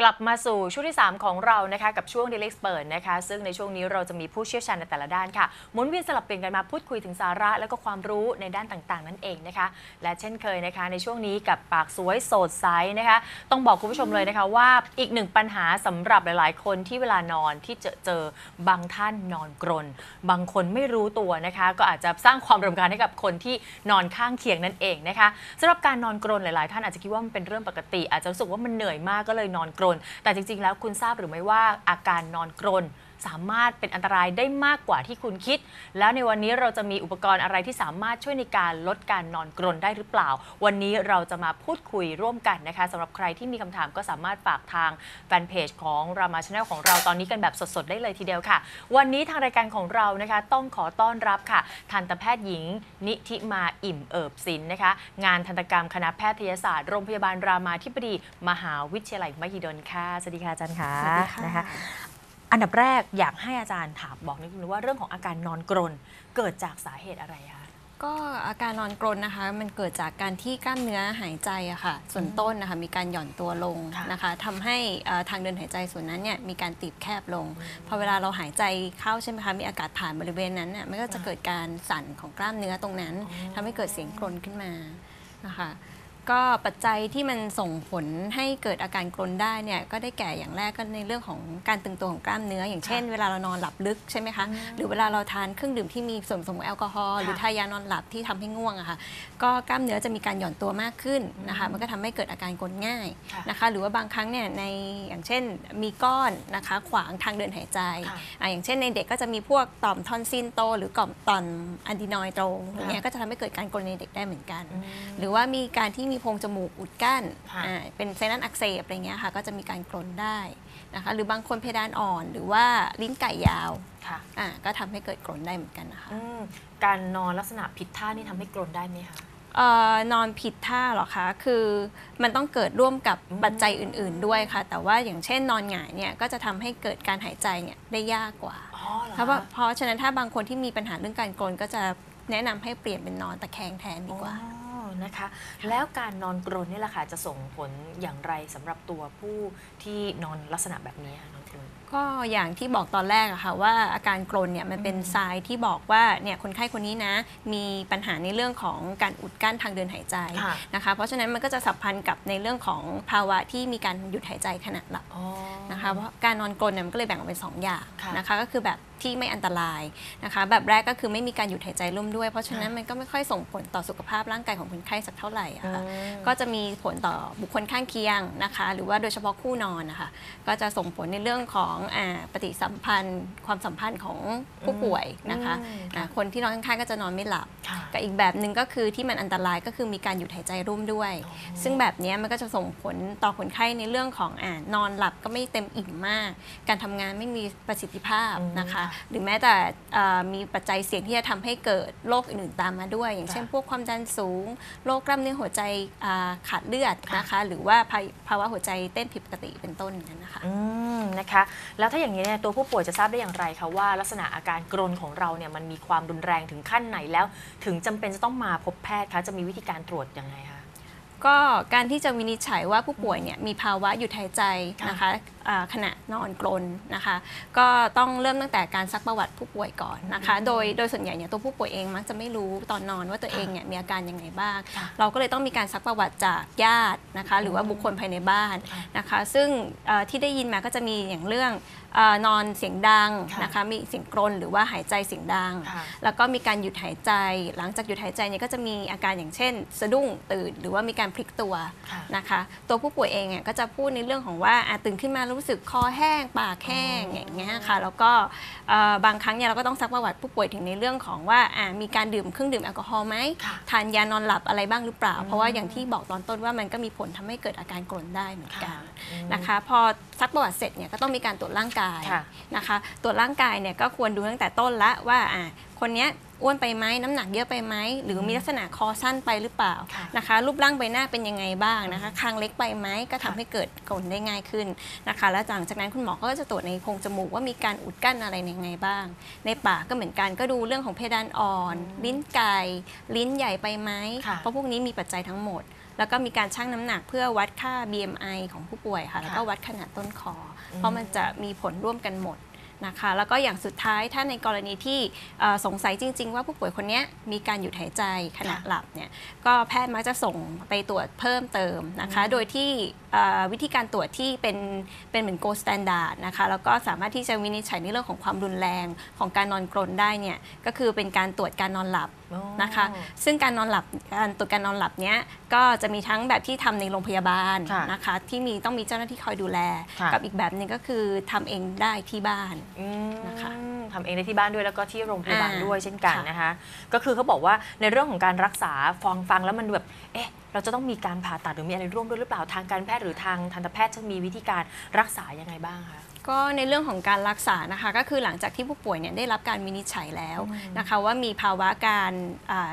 กลับมาสู่ช่วงที่ 3 ของเรานะคะกับช่วง Daily Expert นะคะซึ่งในช่วงนี้เราจะมีผู้เชี่ยวชาญในแต่ละด้านค่ะหมุนเวียนสลับเปลี่ยนกันมาพูดคุยถึงสาระ และก็ความรู้ในด้านต่างๆ นั่นเองนะคะ และเช่นเคยนะคะในช่วงนี้กับปากสวยโสดใสนะคะ ต้องบอกคุณผู้ชมเลยนะคะว่าอีกหนึ่งปัญหาสำหรับหลายๆ คนที่เวลานอนที่เจอเจอบางท่านนอนกรน บางคนไม่รู้ตัวนะคะ ก็อาจจะสร้างความรำคาญให้กับคนที่นอนข้างเคียงนั่นเองนะคะสำหรับการนอนกรนหลาย ๆ ท่านอาจจะคิดว่ามันเป็นเรื่องปกติ อาจจะรู้สึกว่ามันเหนื่อยมากก็เลยนอนกรนแต่จริง ๆ แล้วคุณทราบหรือไม่ว่าอาการนอนกรน สามารถเป็นอันตรายได้มากกว่าที่คุณคิด แล้วในวันนี้เราจะมีอุปกรณ์อะไรที่สามารถช่วยในการลดการนอนกรนได้หรือเปล่า วันนี้เราจะมาพูดคุยร่วมกันนะคะสำหรับใครที่มีคำถามก็สามารถฝากทางแฟนเพจของรามาชาแนลของเราตอนนี้กันแบบสดๆได้เลยทีเดียวค่ะ วันนี้ทางรายการของเรานะคะต้องขอต้อนรับค่ะทันตแพทย์หญิง นิธิมาอิ่มเอิบศิลป์นะคะ งานทันตกรรมคณะแพทยศาสตร์โรงพยาบาลรามาธิบดี มหาวิทยาลัยมหิดลค่ะสวัสดีค่ะอาจารย์ค่ะสวัสดีค่ะนะคะ อันดับแรกอยากให้อาจารย์ถามบอกนิดนึงว่าเรื่องของอาการนอนกรนเกิดจากสาเหตุอะไรคะก็อาการนอนกรนนะคะมันเกิดจากการที่กล้ามเนื้อหายใจอะค่ะส่วนต้นนะคะมีการหย่อนตัวลงค่ะนะคะทำให้เอ่อทางเดินหายใจส่วนนั้นเนี่ยมีการตีบแคบลงพอเวลาเราหายใจเข้าใช่ไหมคะมีอากาศผ่านบริเวณนั้นน่ะมันก็จะเกิดการสั่นของกล้ามเนื้อตรงนั้นอ๋อทำให้เกิดเสียงกรนขึ้นมานะคะ ก็ปัจจัยที่มันส่งผลให้เกิดอาการกรนได้เนี่ยก็ได้แก่อย่างแรกก็ในเรื่องของการตึงตัวของกล้ามเนื้อ อย่างเช่นเวลาเรานอนหลับลึกใช่ไหมคะหรือเวลาเราทานเครื่องดื่มที่มีส่วนผสมของแอลกอฮอล์ค่ะหรือทายานอนหลับที่ทำให้ง่วงอะค่ะก็กล้ามเนื้อจะมีการหย่อนตัวมากขึ้นนะคะมันก็ทำให้เกิดอาการกรนง่ายค่ะนะคะหรือว่าบางครั้งเนี่ยในอย่างเช่นมีก้อนนะคะขวางทางเดินหายใจค่ะอะอย่างเช่นในเด็กก็จะมีพวกต่อมทอนซิลโต หรือต่อมต่อมอะดีนอยด์โตอย่างเงี้ยก็จะทำให้เกิดการกรนในเด็กได้เหมือนกัน หรือว่ามีการที่มีโพรงจมูกอุดกั้นค่ะอ่าเป็นไซนัสอักเสบอะไรเงี้ยค่ะ ก็จะมีการกรนได้นะคะ หรือบางคนเพดานอ่อนหรือว่าลิ้นไก่ยาวค่ะอ่าก็ทำให้เกิดกรนได้เหมือนกันนะคะอืมการนอนลักษณะผิดท่านี่ทำให้กรนได้ไหมคะเอ่อนอนผิดท่าเหรอคะ คือมันต้องเกิดร่วมกับอืมปัจจัยอื่น ๆ ด้วยค่ะ แต่ว่าอย่างเช่นนอนหงายเนี่ยก็จะทำให้เกิดการหายใจเนี่ยได้ยากกว่าอ๋อเหรอเพราะว่าเพราะฉะนั้นถ้าบางคนที่มีปัญหาเรื่องการกรนก็จะแนะนำให้เปลี่ยนเป็นนอนตะแคงแทนดีกว่าอ๋อ นะคะ แล้วการนอนกรนนี่แหละค่ะจะส่งผลอย่างไรสำหรับตัวผู้ที่นอนลักษณะแบบนี้ค่ะนอนกรนก็อย่างที่บอกตอนแรกอะค่ะว่าอาการกรนเนี่ยมันเป็นอืมทรายที่บอกว่าเนี่ยคนไข้คนนี้นะ มีปัญหาในเรื่องของการอุดกั้นทางเดินหายใจค่ะนะคะ เพราะฉะนั้นมันก็จะสัมพันธ์กับในเรื่องของภาวะที่มีการหยุดหายใจขณะหลับอ๋อนะคะเพราะการนอนกรนเนี่ยมันก็เลยแบ่งออกเป็นสองอย่างค่ะนะคะก็คือแบบที่ไม่อันตรายนะคะ แบบแรกก็คือไม่มีการหยุดหายใจร่วมด้วย เพราะฉะนั้นค่ะมันก็ไม่ค่อยส่งผลต่อสุขภาพร่างกายของคนไข้สักเท่าไหร่อะค่ะอืมก็จะมีผลต่อบุคคลข้างเคียงนะคะ หรือว่าโดยเฉพาะคู่นอนนะคะก็จะส่งผลในเรื่องของอาปฏิสัมพันธ์ ความสัมพันธ์ของผู้ป่วยนะคะอืมอ่าคนที่นอนข้างๆก็จะนอนไม่หลับค่ะกับอีกแบบหนึ่งก็คือที่มันอันตรายก็คือมีการหยุดหายใจร่วมด้วยอ๋อซึ่งแบบเนี้ยมันก็จะส่งผลต่อคนไข้ในเรื่องของอ่านอนหลับก็ไม่เต็มอิ่มมาก การทำงานไม่มีประสิทธิภาพอืมนะคะ หรือแม้แต่เอ่อมีปัจจัยเสี่ยงที่จะทำให้เกิดโรคอื่นๆตามมาด้วย อย่างเช่นค่ะพวกความดันสูงโรคกล้ามเนื้อหัวใจอ่าขาดเลือดค่ะนะคะหรือว่าภาภาวะหัวใจเต้นผิดปกติเป็นต้นอย่างนั้นนะคะอืมนะคะแล้วถ้าอย่างนี้เนี่ยตัวผู้ป่วยจะทราบได้อย่างไรคะว่าลักษณะอาการกรนของเราเนี่ยมันมีความรุนแรงถึงขั้นไหนแล้ว ถึงจำเป็นจะต้องมาพบแพทย์คะจะมีวิธีการตรวจยังไงคะก็การที่จะวินิจฉัยว่าผู้ป่วยเนี่ยมีภาวะหยุดหายใจนะคะอ่า ขณะนอนกรนนะคะ ก็ต้องเริ่มตั้งแต่การซักประวัติผู้ป่วยก่อนนะคะ โดยโดยส่วนใหญ่เนี่ยตัวผู้ป่วยเองมักจะไม่รู้ตอนนอนว่าตัวเองเนี่ยมีอาการยังไงบ้างค่ะเราก็เลยต้องมีการซักประวัติจากญาตินะคะ หรือว่าบุคคลภายในบ้านค่ะนะคะ ซึ่งเอ่อที่ได้ยินมาก็จะมีอย่างเรื่องเออนอนเสียงดังค่ะนะคะมีเสียงกรนหรือว่าหายใจเสียงดังค่ะแล้วก็มีการหยุดหายใจ หลังจากหยุดหายใจเนี่ยก็จะมีอาการอย่างเช่น สะดุ้งตื่นหรือว่ามีการพลิกตัวค่ะนะคะ ตัวผู้ป่วยเองเนี่ยก็จะพูดในเรื่องของว่าอะตื่นขึ้นมารู้สึกคอแห้งปากแห้งอ๋อออย่างเงี้ยค่ะแล้วก็เอ่อบางครั้งเนี่ยเราก็ต้องซักประวัติผู้ป่วยถึงในเรื่องของว่าอะมีการดื่มเครื่องดื่มแอลกอฮอล์ไหมค่ะทานยานอนหลับอะไรบ้างหรือเปล่าอืมเพราะว่าอย่างที่บอกตอนต้นว่ามันก็มีผลทำให้เกิดอาการกรนได้เหมือนกันอืมนะคะพอซักประวัติเสร็จเนี่ยก็ต้องมีการตรวจร่างกายค่ะนะคะ ตรวจร่างกายเนี่ยก็ควรดูตั้งแต่ต้นละว่าอะ คนเนี้ยอ้วนไปไหมน้ำหนักเยอะไปไหมหรือมีลักษณะคอสั้นไปหรือเปล่าค่ะนะคะ รูปร่างใบหน้าเป็นยังไงบ้างนะคะคางเล็กไปไหมก็ทำค่ะให้เกิดกรนได้ง่ายขึ้นนะคะ แล้วหลังจากนั้นคุณหมอก็จะตรวจในโพรงจมูกว่ามีการอุดกั้นอะไรยังไงบ้าง ในปากก็เหมือนกันก็ดูเรื่องของเพดานอ่อน ลิ้นไก่ลิ้นใหญ่ไปไหมค่ะเพราะพวกนี้มีปัจจัยทั้งหมดแล้วก็มีการชั่งน้ำหนักเพื่อวัดค่า BMI ของผู้ป่วยค่ะ แล้วก็วัดขนาดต้นคออเพราะมันจะมีผลร่วมกันหมด นะคะแล้วก็อย่างสุดท้ายถ้าในกรณีที่เอ่อสงสัยจริง ๆ ว่าผู้ป่วยคนเนี้ยมีการหยุดหายใจขณะค่ะหลับเนี่ยก็แพทย์มักจะส่งไปตรวจเพิ่มเติมนะคะ โดยที่เอ่อวิธีการตรวจที่เป็นเป็นเหมือน gold standard นะคะแล้วก็สามารถที่จะวินิจฉัยในเรื่องของความรุนแรงของการนอนกรนได้เนี่ยก็คือเป็นการตรวจการนอนหลับอ๋อ นะคะ ซึ่งการนอนหลับการตรวจการนอนหลับเนี้ยก็จะมีทั้งแบบที่ทำในโรงพยาบาลค่ะนะคะ ที่มีต้องมีเจ้าหน้าที่คอยดูแลค่ะกับอีกแบบหนึงก็คือทำเองได้ที่บ้านอืมนะคะทำเองได้ที่บ้านด้วยแล้วก็ที่โรงพยาบาลอ่าด้วยเช่นกันค่ะนะคะ ก็คือเขาบอกว่าในเรื่องของการรักษาฟังฟังแล้วมันแบบเอ๊ะเราจะต้องมีการผ่าตัดหรือมีอะไรร่วมด้วยหรือเปล่าทางการแพทย์หรือทางทันตแพทย์จะมีวิธีการรักษายังไงบ้างคะ ก็ในเรื่องของการรักษานะคะก็คือหลังจากที่ผู้ป่วยเนี่ยได้รับการวินิจฉัยแล้วนะคะว่ามีภาวะการอ่า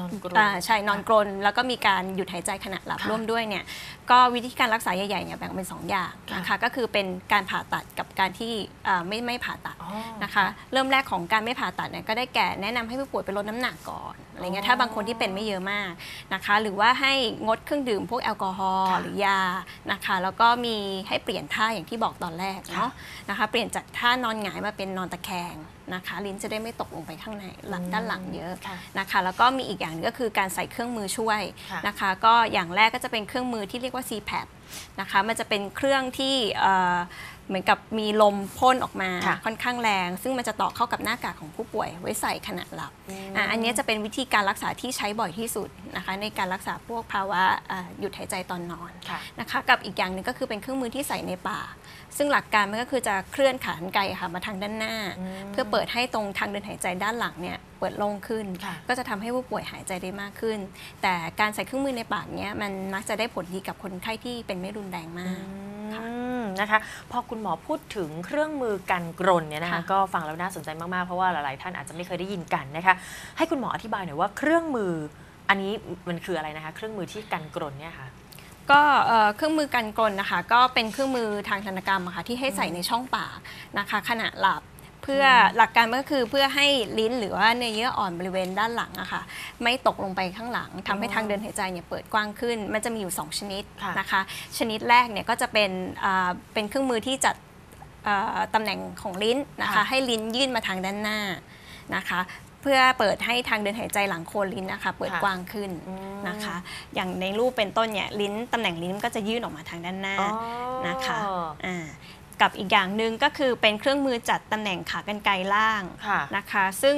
นอนกรนอ่าใช่นอนกรนแล้วก็มีการหยุดหายใจขณะหลับค่ะร่วมด้วยเนี่ยก็วิธีการรักษาใหญ่ๆเนี่ยแบ่งเป็นสองอย่างนะคะก็คือเป็นการผ่าตัดกับการที่อ่าไม่ไม่ผ่าตัดอ๋อนะคะ เริ่มแรกของการไม่ผ่าตัดเนี่ยก็ได้แก่แนะนำให้ผู้ป่วยไปลดน้ำหนักก่อน อะไรเงี้อ๋ยอถ้าบางคนที่เป็นไม่เยอะมากนะคะ หรือว่าให้งดเครื่องดื่มพวกแอลกอฮอล์ค่ะหรือยานะคะ แล้วก็มีให้เปลี่ยนท่าอย่างที่บอกตอนแรกเนาะนะคะ เปลี่ยนจากท่านอนหงายมาเป็นนอนตะแคงนะคะ ลิ้นจะได้ไม่ตกลงไปข้างในหลังด้านหลังเยอะค่ะนะคะ แล้วก็มีอีกอย่างหนึงก็คือการใส่เครื่องมือช่วยค่ะนะคะ ก็อย่างแรกก็จะเป็นเครื่องมือที่เรียกว่า CPAP นะคะ มันจะเป็นเครื่องที่เอ่อเหมือนกับมีลมพ่นออกมาค่ะค่อนข้างแรง ซึ่งมันจะต่อเข้ากับหน้ากากของผู้ป่วยไว้ใส่ขณะหลับอืมอะอันเนี้ยจะเป็นวิธีการรักษาที่ใช้บ่อยที่สุดนะคะ ในการรักษาพวกภาวะอ่าหยุดหายใจตอนนอน ค่ะ นะคะกับอีกอย่างหนึ่งก็คือเป็นเครื่องมือที่ใส่ในปากซึ่งหลักการมันก็คือจะเคลื่อนขานไกลค่ะมาทางด้านหน้าอืมเพื่อเปิดให้ตรงทางเดินหายใจด้านหลังเนี่ยเปิดโล่งขึ้นค่ะก็จะทำให้ผู้ป่วยหายใจได้มากขึ้น แต่การใส่เครื่องมือในปากเนี้ยมันมักจะได้ผลดีกับคนไข้ที่เป็นไม่รุนแรงมากค่ะอืมนะคะพอคุณหมอพูดถึงเครื่องมือกันกรนเนี่ยนะคะค่ะก็ฟังแล้วน่าสนใจมาก ๆ เพราะว่าหลาย ๆ ท่านอาจจะไม่เคยได้ยินกันนะคะให้คุณหมออธิบายหน่อยว่าเครื่องมืออันนี้มันคืออะไรนะคะ เครื่องมือที่กันกรนเนี่ยค่ะก็เอ่อเครื่องมือกันกรนนะคะ ก็เป็นเครื่องมือทางธนกรรมอะค่ะที่ให้ใส่ในช่องปากนะคะ ขณะหลับ เพื่อหลักการมันก็คือเพื่อให้ลิ้นหรือว่าเนื้อเยื่ออ่อนบริเวณด้านหลังอะค่ะไม่ตกลงไปข้างหลังทำให้ทางเดินหายใจเนี่ยเปิดกว้างขึ้น มันจะมีอยู่ 2 ชนิดค่ะนะคะ ชนิดแรกเนี่ยก็จะเป็นอ่าเป็นเครื่องมือที่จัดอ่าตำแหน่งของลิ้นนะคะค่ะให้ลิ้นยื่นมาทางด้านหน้านะคะเพื่อเปิดให้ทางเดินหายใจหลังโคนลิ้นนะคะ เปิดค่ะกว้างขึ้นอืมนะคะ อย่างในรูปเป็นต้นเนี่ยลิ้นตำแหน่งลิ้นก็จะยื่นออกมาทางด้านหน้าอ๋อนะคะอ่า กับอีกอย่างหนึ่งก็คือเป็นเครื่องมือจัดตำแหน่งขากรรไกรล่างค่ะนะคะ ซึ่ง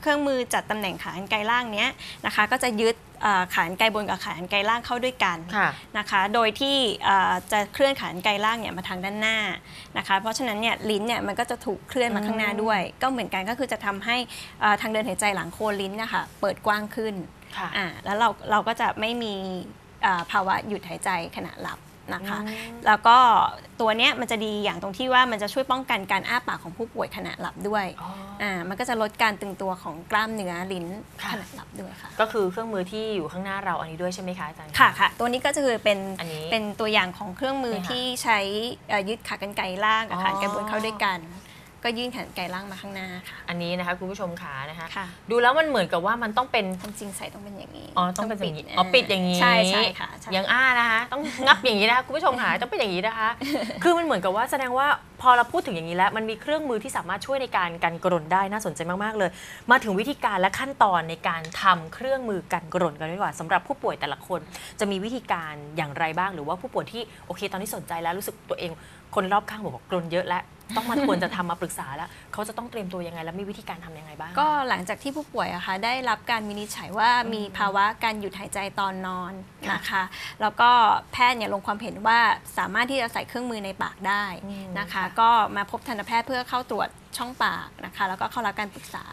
เครื่องมือจัดตำแหน่งขากรรไกรล่างเนี้ยนะคะ ก็จะยึดเอ่อขากรรไกรบนกับขากรรไกรล่างเข้าด้วยกันค่ะนะคะ โดยที่เอ่อจะเคลื่อนขากรรไกรล่างเนี่ยมาทางด้านหน้านะคะ เพราะฉะนั้นเนี่ยลิ้นเนี่ยมันก็จะถูกเคลื่อนมาข้างหน้าด้วย ก็เหมือนกันก็คือจะทำให้เอ่อทางเดินหายใจหลังโคนลิ้นนะคะเปิดกว้างขึ้นค่ะอ่าแล้วเราเราก็จะไม่มีอ่าภาวะหยุดหายใจขณะหลับ นะคะอืมแล้วก็ตัวเนี้ยมันจะดีอย่างตรงที่ว่ามันจะช่วยป้องกันการอ้าปากของผู้ป่วยขณะหลับด้วยอ๋ออ่ามันก็จะลดการตึงตัวของกล้ามเนื้อลิ้นค่ะขณะหลับด้วยค่ะ ก็คือเครื่องมือที่อยู่ข้างหน้าเราอันนี้ด้วยใช่ไหมคะอาจารย์ค่ะค่ะตัวนี้ก็จะคือเป็นอันนี้เป็นตัวอย่างของเครื่องมือเนี่ยค่ะที่ใช้เอ่อยึดขากรรไกรล่างกับอ๋อขากรรไกรบนเข้าด้วยกัน ก็ยื่นขากรรไกรล่างมาข้างหน้าค่ะอันนี้นะคะคุณผู้ชมขานะคะค่ะดูแล้วมันเหมือนกับว่ามันต้องเป็นความจริงใส่ต้องเป็นอย่างนี้อ๋อต้องเป็นอย่างนี้อ๋อปิดอย่างนี้ใช่ใช่ค่ะใช่ยังอ้านะคะต้องงับอย่างนี้นะคะคุณผู้ชมค่ะต้องเป็นอย่างนี้นะคะ คือมันเหมือนกับว่าแสดงว่าพอเราพูดถึงอย่างนี้แล้วมันมีเครื่องมือที่สามารถช่วยในการกันกรนได้น่าสนใจมากๆเลย มาถึงวิธีการและขั้นตอนในการทำเครื่องมือกันกรนกันดีกว่าสำหรับผู้ป่วยแต่ละคน จะมีวิธีการอย่างไรบ้าง หรือว่าผู้ป่วยที่โอเค ตอนนี้สนใจแล้วรู้สึกตัวเองคนรอบข้างบอกว่ากรนเยอะแล้ว ต้องมาควรจะทำมาปรึกษาแล้วเขาจะต้องเตรียมตัวยังไง และมีวิธีการทำยังไงบ้าง ก็หลังจากที่ผู้ป่วยอะคะได้รับการวินิจฉัยว่ามีภาวะการหยุดหายใจตอนนอนค่ะนะคะ แล้วก็แพทย์เนี่ยลงความเห็นว่าสามารถที่จะใส่เครื่องมือในปากได้อืมนะคะ ก็มาพบทันตแพทย์เพื่อเข้าตรวจ ช่องปากนะคะ แล้วก็เข้ารับการปรึกษา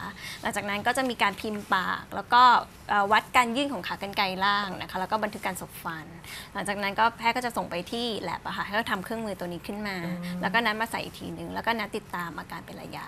หลังจากนั้นก็จะมีการพิมพ์ปาก แล้วก็เอ่อวัดการยื่นของขากรรไกรล่างนะคะ แล้วก็บันทึกการสบฟัน หลังจากนั้นก็แพทย์ก็จะส่งไปที่แลบอะค่ะให้เขาทำเครื่องมือตัวนี้ขึ้นมา แล้วก็นัดมาใส่อีกทีหนึ่งแล้วก็นัดติดตามอาการเป็นระยะ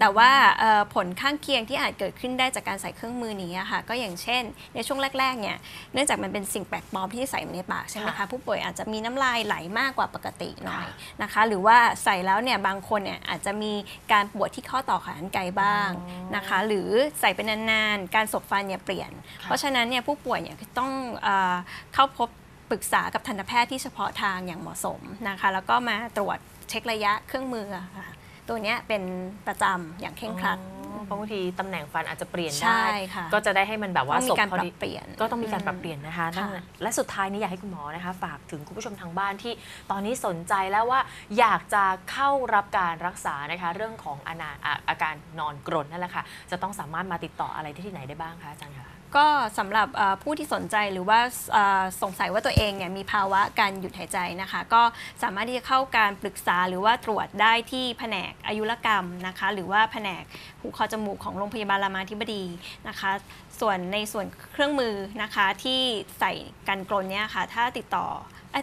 แต่ว่าเอ่อผลข้างเคียงที่อาจเกิดขึ้นได้จากการใส่เครื่องมือนี้อะค่ะก็อย่างเช่น ในช่วงแรกๆเนี่ยเนื่องจากมันเป็นสิ่งแปลกปลอมที่ใส่มาในปากใช่ไหมคะค่ะผู้ป่วยอาจจะมีน้ำลายไหลมากกว่าปกติหน่อยค่ะนะคะ หรือว่าใส่แล้วเนี่ยบางคนเนี่ยอาจจะมีการปวดที่ข้อต่อขากรรไกรบ้างอ๋อนะคะ หรือใส่ไปนานๆการสบฟันเนี่ยเปลี่ยนค่ะเพราะฉะนั้นเนี่ยผู้ป่วยเนี่ยต้องเอ่อเข้าพบปรึกษากับทันตแพทย์ที่เฉพาะทางอย่างเหมาะสมนะคะ แล้วก็มาตรวจเช็คระยะเครื่องมืออะค่ะ ตัวเนี้ยเป็นประจำอย่างเคร่งครัดอ๋อเพราะบางทีตำแหน่งฟันอาจจะเปลี่ยนใช่ได้ค่ะก็จะได้ให้มันแบบว่าต้องสมีบการพอปรัดีบเปลี่ยนก็ต้องมีการปรับเปลี่ยนนะคะค่ะ นั่นน่ะและสุดท้ายนี้อยากให้คุณหมอนะคะ ฝากถึงคุณผู้ชมทางบ้านที่ตอนนี้สนใจแล้วว่าอยากจะเข้ารับการรักษานะคะ เรื่องของอานาอะอาการนอนกรนนั่นแหละค่ะ จะต้องสามารถมาติดต่ออะไรที่ที่ไหนได้บ้างคะอาจารย์คะ ก็สำหรับผู้ที่สนใจหรือว่าสงสัยว่าตัวเองเนี่ยมีภาวะการหยุดหายใจนะคะ ก็สามารถที่จะเข้าการปรึกษาหรือว่าตรวจได้ที่แผนกอายุรกรรมนะคะ หรือว่าแผนกหูคอจมูกของโรงพยาบาลรามาธิบดีนะคะ ส่วนในส่วนเครื่องมือนะคะที่ใส่กันกรนเนี่ยค่ะถ้าติดต่อ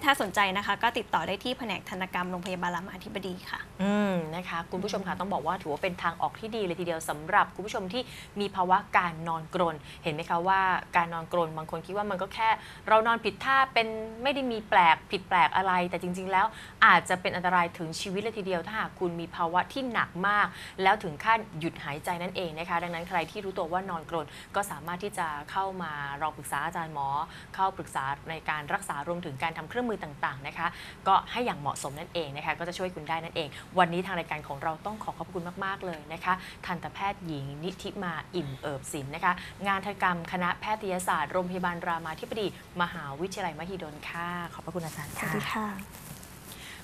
ถ้าสนใจนะคะ ก็ติดต่อได้ที่แผนกทันกรรมโรงพยาบาลรามาธิบดีค่ะ อืมนะคะ คุณผู้ชมคะต้องบอกว่าถือว่าเป็นทางออกที่ดีเลยทีเดียวสำหรับคุณผู้ชมที่มีภาวะการนอนกรน เห็นไหมคะว่าการนอนกรนบางคนคิดว่ามันก็แค่ เรานอนผิดท่าเป็นไม่ได้มีแปลกผิดแปลกอะไร แต่จริง ๆ แล้วอาจจะเป็นอันตรายถึงชีวิตเลยทีเดียว ถ้าหากคุณมีภาวะที่หนักมาก แล้วถึงขั้นหยุดหายใจนั่นเองนะคะ ดังนั้นใครที่รู้ตัวว่านอนกรนก็สามารถที่จะเข้ามาลองปรึกษาอาจารย์หมอ เข้าปรึกษาในการรักษารวมถึงการทำเครื่องมือต่างๆนะคะ ก็ให้อย่างเหมาะสมนั่นเองนะคะ ก็จะช่วยคุณได้นั่นเอง วันนี้ทางรายการของเราต้องขอขอบคุณมากๆเลยนะคะ ทันตแพทย์หญิงนิธิมาอิ่มเอิบศิลป์นะคะ งานทันตกรรม คณะแพทยศาสตร์โรงพยาบาลรามาธิบดี มหาวิทยาลัยมหิดลค่ะ ขอบพระคุณอาจารย์สวัค่ะสดีค่ะ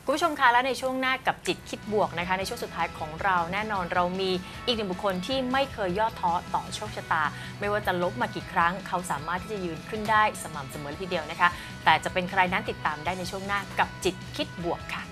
คุณผู้ชมคะและในช่วงหน้ากับจิตคิดบวกนะคะ ในช่วงสุดท้ายของเราแน่นอนเรามีอีกหนึ่งบุคคลที่ไม่เคยย่อท้อต่อโชคชะตา ไม่ว่าจะลบมากี่ครั้ง เขาสามารถที่จะยืนขึ้นได้สม่ำเสมอทีเดียวนะคะ แต่จะเป็นใครนั้นติดตามได้ในช่วงหน้ากับจิตคิดบวกค่ะ